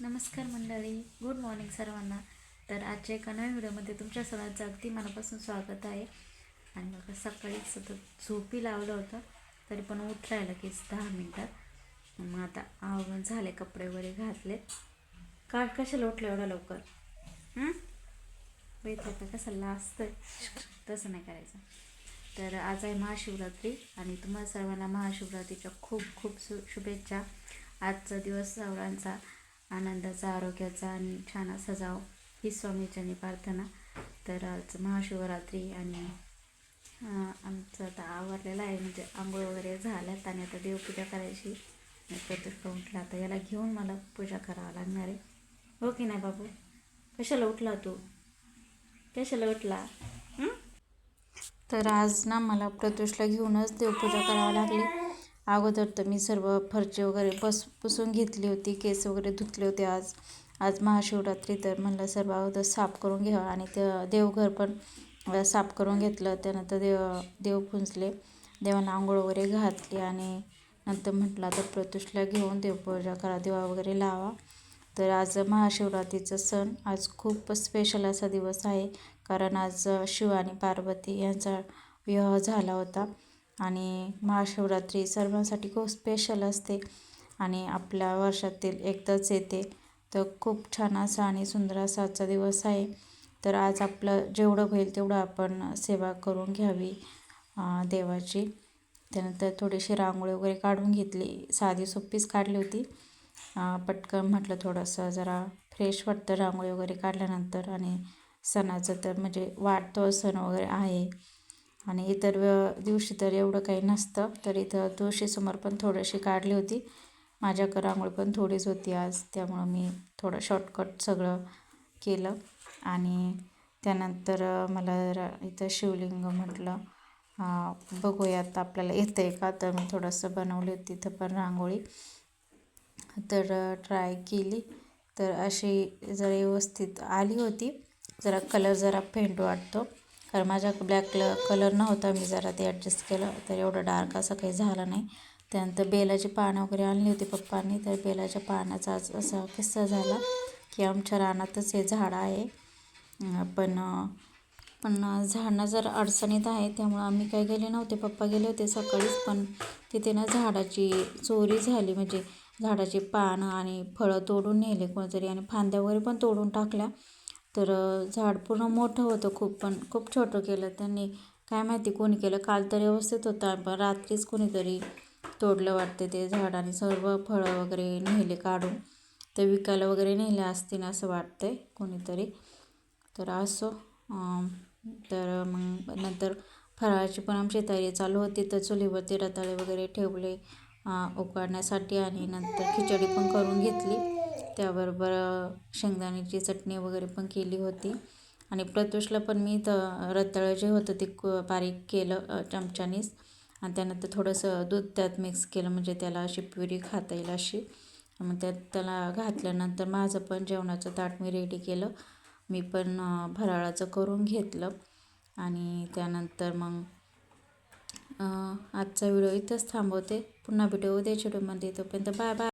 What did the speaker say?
नमस्कार मंडळी good morning सर्वांना. तर आजच्या एका नव्या व्हिडिओमध्ये तुमच्या सर्वांचं अगदी मनापासून स्वागत आहे. आणि मग सकाळी सतत झोपी लावलं होतं तरी पण उठलाय लगेच दहा मिनटात. मग आता आवरून झाले कपडे वगैरे घातले. का कशाला उठलं एवढं लवकर? हं? का आता कसं तसं नाही करायचं. तर आज आहे महाशिवरात्री आणि तुम्हाला सर्वांना महाशिवरात्रीच्या खूप खूप सु शुभेच्छा. आजचा दिवस सर्वांचा आनंदाचा आरोग्याचा आणि छान असा जाव ही स्वामीच्यानी प्रार्थना. तर आज महाशिवरात्री आणि आमचं आता आवरलेलं आहे म्हणजे आंघोळ वगैरे झाल्यात आणि आता देवपूजा करायची. आणि उठला आता याला घेऊन मला पूजा करावं लागणार आहे. हो की नाही बाबू? कशाला उठला तू? कशाला उठला? तर आज ना मला प्रत्युषला घेऊनच देवपूजा करावी लागली. अगोदर तर मी सर्व फरची वगैरे बस पुसून घेतली होती केस वगैरे धुतले होते आज. आज महाशिवरात्री तर म्हणलं सर्व अगोदर साफ करून घ्यावं आणि ते देवघर पण साफ करून घेतलं. त्यानंतर देव देव पुंजले. देवांना आंघोळ वगैरे घातली आणि नंतर म्हटलं तर प्रत्युषला घेऊन देवपूजा करा दिवा वगैरे लावा. तर आज महाशिवरात्रीचा सण. आज खूप स्पेशल असा दिवस आहे. कारण आज शिव आणि पार्वती यांचा विवाह झाला होता. आणि महाशिवरात्री सर्वांसाठी खूप स्पेशल असते. आणि आपल्या वर्षातील एकदाच येते. तर खूप छान असा आणि सुंदर असा आजचा दिवस आहे. तर आज आपलं जेवढं होईल तेवढं आपण सेवा करून घ्यावी देवाची. त्यानंतर थोडीशी रांगोळी वगैरे काढून घेतली. साधी सोपीच काढली होती. पटकन म्हटलं थोडंसं जरा फ्रेश वाटतं रांगोळी वगैरे काढल्यानंतर. आणि सणाचं तर म्हणजे वाटतो सण वगैरे आहे. आणि इतर दिवशी तर एवढं काही नसतं. तर इथं तुळशीसमोर पण थोडीशी काढली होती. माझ्याकडं रांगोळी पण थोडीच होती आज. त्यामुळं मी थोडं शॉर्टकट सगळं केलं. आणि त्यानंतर मला जरा इथं शिवलिंग म्हटलं बघूयात आपल्याला येतं आहे का? तर मी थोडंसं बनवली होती तिथं पण रांगोळी. तर ट्राय केली. तर अशी जरा व्यवस्थित आली होती. जरा कलर जरा फेंट वाटतो. कारण माझ्या ब्लॅक कलर नव्हता मी जरा ते ॲडजस्ट केलं तर एवढं डार्क असं काही झालं नाही. त्यानंतर बेलाची पानं वगैरे आणली होती पप्पांनी तर बेलाच्या पानाचा आज असा किस्सा झाला की आमच्या रानातच हे झाड आहे. पण पण झाडं जर अडचणीत आहे त्यामुळं आम्ही काही गेले नव्हते. पप्पा गेले होते सकाळीच पण तिथे ना झाडाची चोरी झाली. म्हणजे झाडाची पानं आणि फळं तोडून नेले कोणतरी आणि फांद्या वगैरे पण तोडून टाकल्या. तर झाड पूर्ण मोठं होतं खूप पण खूप छोटं केलं त्यांनी. काय माहिती कोणी केलं. काल तर व्यवस्थित होतं पण रात्रीच कोणीतरी तोडलं वाटते ते झाड आणि सर्व फळं वगैरे नेले काढून. ते विकायला वगैरे नेले असतील असं वाटतंय कोणीतरी. तर असो तर मग नंतर फराळाची पण आमची तयारी चालू होती. तर चुलीवरती रताळे वगैरे ठेवले उकाळण्यासाठी उकडण्यासाठी आणि नंतर खिचडी पण करून घेतली. त्याबरोबर शेंगदाण्याची चटणी वगैरे पण केली होती. आणि प्रत्युषला पण मी तर रताळं जे होतं ते क बारीक केलं चमच्यानेच चमच्यानीच. आणि त्यानंतर थोडंसं दूध त्यात मिक्स केलं म्हणजे त्याला अशी प्युरी खाता येईल अशी. मग त्यात त्याला घातल्यानंतर माझं पण जेवणाचं ताट मी रेडी केलं. मी पण भराळाचं फराळाचं करून घेतलं. आणि त्यानंतर मग आजचा व्हिडिओ इथंच थांबवते. पुन्हा व्हिडिओ उद्याच्या व्हिडिओमध्ये. तोपर्यंत बाय बाय.